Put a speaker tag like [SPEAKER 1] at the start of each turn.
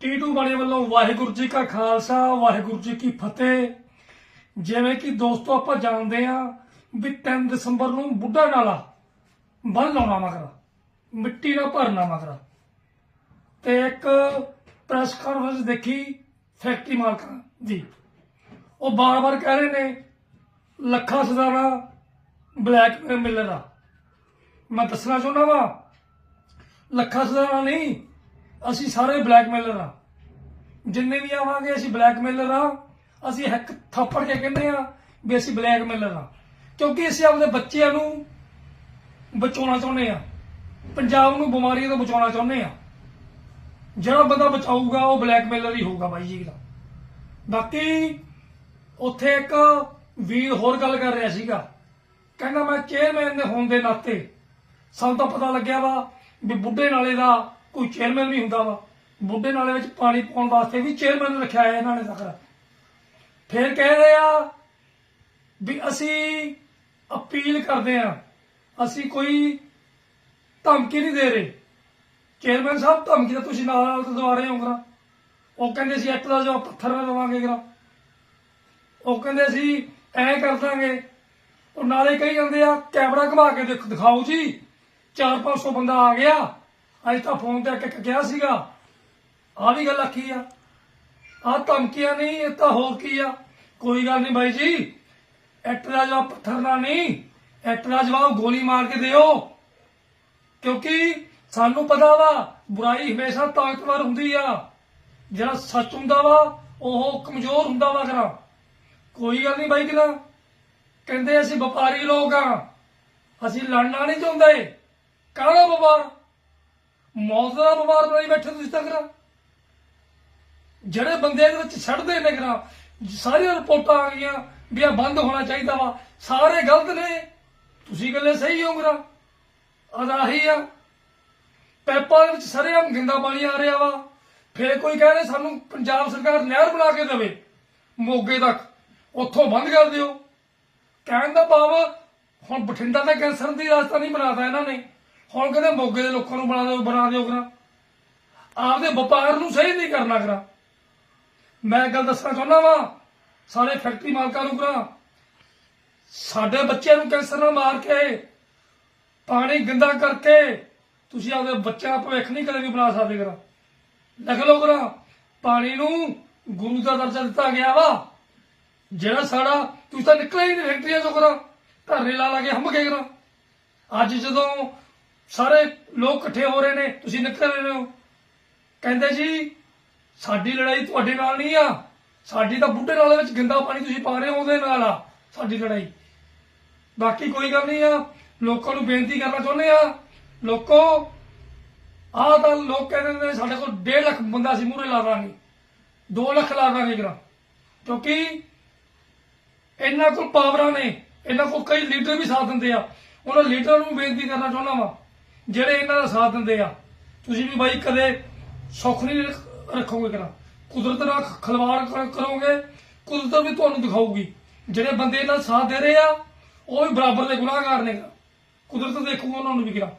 [SPEAKER 1] ਟੀਟੂ ਬਾਣੇ ਵੱਲੋਂ ਵਾਹਿਗੁਰੂ ਜੀ ਕਾ ਖਾਲਸਾ, ਵਾਹਿਗੁਰੂ ਜੀ ਕੀ ਫਤਿਹ। ਜਿਵੇਂ ਕਿ ਦੋਸਤੋ ਆਪਾਂ ਜਾਣਦੇ ਆ ਵੀ 3 ਦਸੰਬਰ ਨੂੰ ਬੁੱਢਾ ਨਾਲਾ ਬੰਨ ਲਾਉਣਾ ਮਗਰ, ਮਿੱਟੀ ਨਾਲ ਭਰਨਾ ਮਗਰ। ਤੇ ਇੱਕ ਪ੍ਰੈਸ ਕਾਨਫਰੰਸ ਦੇਖੀ ਫੈਕਟਰੀ ਮਾਲਕਾਂ ਦੀ। ਉਹ ਬਾਰ-ਬਾਰ ਕਹਿ ਰਹੇ ਨੇ, ਲੱਖਾਂ ਸਦਾਨਾ ਬਲੈਕ ਮਿਲਰ ਆ। ਮੈਂ ਦੱਸਣਾ ਚਾਹੁੰਦਾ ਵਾ, ਲੱਖਾਂ ਸਦਾਨਾ ਨਹੀਂ ਅਸੀਂ ਸਾਰੇ ਬਲੈਕਮੇਲਰ ਆ। ਜਿੰਨੇ ਵੀ ਆਵਾਂਗੇ, ਅਸੀਂ ਬਲੈਕਮੇਲਰ ਆ। ਅਸੀਂ ਹੱਕ ਥੱਪੜ ਕੇ ਕਹਿੰਦੇ ਆ ਵੀ ਅਸੀਂ ਬਲੈਕਮੇਲਰ ਆ। ਕਿਉਂਕਿ ਅਸੀਂ ਆਪਣੇ ਬੱਚਿਆਂ ਨੂੰ ਬਚਾਉਣਾ ਚਾਹੁੰਦੇ ਆ। ਪੰਜਾਬ ਨੂੰ ਬਿਮਾਰੀਆਂ ਤੋਂ ਬਚਾਉਣਾ ਚਾਹੁੰਦੇ ਆ। ਜਿਹੜਾ ਬੰਦਾ ਬਚਾਊਗਾ, ਉਹ ਬਲੈਕਮੇਲਰ ਹੀ ਹੋਊਗਾ ਬਾਈ ਜੀ ਦਾ। ਬਾਕੀ ਉੱਥੇ ਇੱਕ ਵੀਰ ਹੋਰ ਗੱਲ ਕਰ ਰਿਹਾ ਸੀਗਾ। ਕਹਿੰਦਾ ਮੈਂ ਚੇਅਰਮੈਨ ਦੇ ਹੋਣ ਦੇ ਨਾਤੇ ਸਾਨੂੰ ਤਾਂ ਪਤਾ ਲੱਗਿਆ ਵਾ ਵੀ ਬੁੱਢੇ ਨਾਲੇ ਦਾ ਕੋਈ ਚੇਅਰਮੈਨ ਵੀ ਹੁੰਦਾ ਵਾ। ਬੁੱਢੇ ਨਾਲੇ ਵਿੱਚ ਪਾਣੀ ਪਾਉਣ ਵਾਸਤੇ ਵੀ ਚੇਅਰਮੈਨ ਰੱਖਿਆ ਹੈ ਇਹਨਾਂ ਨੇ ਤੱਕ ਫਿਰ ਕਹਿ ਰਹੇ ਆ ਵੀ ਅਸੀਂ ਅਪੀਲ ਕਰਦੇ ਆ, ਅਸੀਂ ਕੋਈ ਧਮਕੀ ਨਹੀਂ ਦੇ ਰਹੇ। ਚੇਅਰਮੈਨ ਸਾਹਿਬ ਧਮਕੀ ਤਾਂ ਤੁਸੀਂ ਨਾਲ ਨਾਲ ਦਵਾ ਰਹੇ ਹੋ ਕਰਾ ਉਹ ਕਹਿੰਦੇ ਸੀ ਇੱਕ ਦਾ ਜਵਾਬ ਪੱਥਰ ਨਾਲ ਦਵਾਂਗੇ ਕਰਾ ਉਹ ਕਹਿੰਦੇ ਸੀ ਐ ਕਰ ਦਾਂਗੇ, ਉਹ ਨਾਲੇ ਕਹੀ ਜਾਂਦੇ ਆ, ਕੈਮਰਾ ਘੁਮਾ ਕੇ ਦੇਖ ਦਿਖਾਓ ਜੀ। 4-500 ਬੰਦਾ ਆ ਗਿਆ। ਅੱਜ ਤਾਂ ਫੋਨ ਤੇ ਇੱਕ ਕਿਹਾ ਸੀਗਾ। ਆ ਵੀ ਗੱਲ ਆਖੀ ਆ। ਆ ਧਮਕੀਆਂ ਨਹੀਂ, ਇਹ ਤਾਂ ਹੋਰ ਕੀ ਆ। ਕੋਈ ਗੱਲ ਨਹੀਂ ਬਾਈ ਜੀ ਐਕਟ ਦਾ ਜਵਾਬ ਪੱਥਰ ਨਾਲ ਨਹੀਂ ਐਕਟ ਦਾ ਜਵਾਬ ਗੋਲੀ ਮਾਰ ਕੇ ਦਿਓ। ਕਿਉਂਕਿ ਸਾਨੂੰ ਪਤਾ ਵਾ, ਬੁਰਾਈ ਹਮੇਸ਼ਾ ਤਾਕਤਵਰ ਹੁੰਦੀ ਆ। ਜਿਹੜਾ ਸੱਚ ਹੁੰਦਾ ਵਾ, ਉਹ ਕਮਜ਼ੋਰ ਹੁੰਦਾ ਵਾ ਕਰਾ ਕੋਈ ਗੱਲ ਨਹੀਂ ਬਾਈ ਕਿਲਾ ਕਹਿੰਦੇ ਅਸੀਂ ਵਪਾਰੀ ਲੋਕ ਆ। ਅਸੀਂ ਲੜਨਾ ਨਹੀਂ ਚਾਹੁੰਦੇ। ਕਾਹਦਾ ਵਪਾਰ? ਮੌਤ ਦਾ ਵਪਾਰ ਬਣਾਈ ਬੈਠੇ ਤੁਸੀਂ ਤਾਂ ਕਰਾ। ਜਿਹੜੇ ਬੰਦੇ ਇਹਦੇ ਵਿੱਚ ਛੱਡਦੇ ਨੇ ਕਰਾ, ਸਾਰੀਆਂ ਰਿਪੋਰਟਾਂ ਆ ਗਈਆਂ ਵੀ ਇਹ ਬੰਦ ਹੋਣਾ ਚਾਹੀਦਾ ਵਾ। ਸਾਰੇ ਗਲਤ ਨੇ। ਤੁਸੀਂ ਗੱਲੇ ਸਹੀ ਹੋ ਕਰਾ। ਅਦਾਹੀ ਆ। ਪੈਪਾਂ ਦੇ ਵਿੱਚ ਸਰੇਆਮ ਗਿੰਦਾ ਪਾਣੀ ਆ ਰਿਹਾ ਵਾ। ਫੇਰ ਕੋਈ ਕਹਿੰਦੇ ਸਾਨੂੰ ਪੰਜਾਬ ਸਰਕਾਰ ਨਹਿਰ ਬਣਾ ਕੇ ਦੇਵੇ। ਮੋਗੇ ਤੱਕ। ਉੱਥੋਂ ਬੰਦ ਕਰ ਦਿਓ। ਕਹਿਣ ਦਾ ਭਾਵ, ਹੁਣ ਬਠਿੰਡਾ ਦਾ ਕੈਂਸਰ ਦੀ ਰਾਜਧਾਨੀ ਬਣਾਤਾ ਇਹਨਾਂ ਨੇ। ਹੁਣ ਕਹਿੰਦੇ ਮੋਗੇ ਦੇ ਲੋਕਾਂ ਨੂੰ ਬਣਾ ਦਿਓ ਬਣਾ ਦਿਓ ਕਰਾ। ਆਪਦੇ ਵਪਾਰ ਨੂੰ ਸਹੀ ਨਹੀਂ ਕਰਨਾ ਕਰਾ। ਮੈਂ ਗੱਲ ਦੱਸਣਾ ਚਾਹੁੰਦਾ ਵਾਂ, ਸਾਰੇ ਫੈਕਟਰੀ ਮਾਲਕਾਂ ਨੂੰ ਕਰਾ। ਸਾਡੇ ਬੱਚਿਆਂ ਨੂੰ ਕੈਂਸਰ ਨਾਲ ਮਾਰ ਕੇ, ਪਾਣੀ ਗੰਦਾ ਕਰਕੇ ਤੁਸੀਂ ਆਪਦੇ ਬੱਚਿਆਂ ਦਾ ਭਵਿੱਖ ਨਹੀਂ ਕਦੇ ਵੀ ਬਣਾ ਸਕਦੇ ਕਰਾ। ਲਿਖ ਲਓ ਕਰਾ, ਪਾਣੀ ਨੂੰ ਗੁਰੂ ਦਾ ਦਰਜਾ ਦਿੱਤਾ ਗਿਆ ਵਾ। ਜਿਹੜਾ ਸਾਡਾ, ਤੁਸੀਂ ਤਾਂ ਨਿਕਲਿਆ ਹੀ ਨਹੀਂ ਫੈਕਟਰੀਆਂ ਤੋਂ ਕਰਾ। ਧਰਨੇ ਲਾ ਲਾ ਕੇ ਹੰਭ ਕੇ ਕਰਾ। ਅੱਜ ਜਦੋਂ ਸਾਰੇ ਲੋਕ ਇਕੱਠੇ ਹੋ ਰਹੇ ਨੇ, ਤੁਸੀਂ ਨਿਕਲ ਰਹੇ ਹੋ। ਕਹਿੰਦੇ ਜੀ, ਸਾਡੀ ਲੜਾਈ ਤੁਹਾਡੇ ਨਾਲ ਨਹੀਂ ਆ। ਸਾਡੀ ਤਾਂ ਬੁੱਢੇ ਨਾਲ ਵਿੱਚ ਗੰਦਾ ਪਾਣੀ ਤੁਸੀਂ ਪਾ ਰਹੇ ਹੋ, ਉਹਦੇ ਨਾਲ ਆ ਸਾਡੀ ਲੜਾਈ। ਬਾਕੀ ਕੋਈ ਗੱਲ ਨਹੀਂ ਆ, ਲੋਕਾਂ ਨੂੰ ਬੇਨਤੀ ਕਰਨਾ ਚਾਹੁੰਦੇ ਆ। ਲੋਕੋ ਆਹ ਤਾਂ ਲੋਕ ਕਹਿੰਦੇ ਨੇ, ਸਾਡੇ ਕੋਲ 1.5 ਲੱਖ ਬੰਦਾ ਅਸੀਂ ਮੂਹਰੇ ਲਾ ਦਾਂਗੇ। 2 ਲੱਖ ਲਾ ਦਾਂਗੇ ਕਰਾ ਕਿਉਂਕਿ ਇਹਨਾਂ ਕੋਲ ਪਾਵਰਾਂ ਨੇ, ਇਹਨਾਂ ਕੋਲ ਕਈ ਲੀਡਰ ਵੀ ਸਾਥ ਦਿੰਦੇ ਆ। ਉਹਨਾਂ ਲੀਡਰਾਂ ਨੂੰ ਬੇਨਤੀ ਕਰਨਾ ਚਾਹੁੰਦਾ ਵਾਂ। ਜਿਹੜੇ ਇਹਨਾਂ ਦਾ ਸਾਥ ਦਿੰਦੇ ਆ, ਤੁਸੀਂ ਵੀ ਬਾਈ ਕਦੇ ਸੁੱਖ ਨਹੀਂ ਰੱਖੋਗੇ ਕਰਾ ਕੁਦਰਤ ਨਾਲ ਖਲਵਾੜ ਕਰੋਗੇ, ਕੁਦਰਤ ਵੀ ਤੁਹਾਨੂੰ ਦਿਖਾਊਗੀ। ਜਿਹੜੇ ਬੰਦੇ ਇਹਨਾਂ ਦਾ ਸਾਥ ਦੇ ਰਹੇ ਆ, ਉਹ ਵੀ ਬਰਾਬਰ ਦੇ ਗੁਨਾਹਗਾਰ ਨੇ। ਕੁਦਰਤ ਦੇਖੂਗਾ ਉਹਨਾਂ ਨੂੰ ਵੀ ਕਰਾ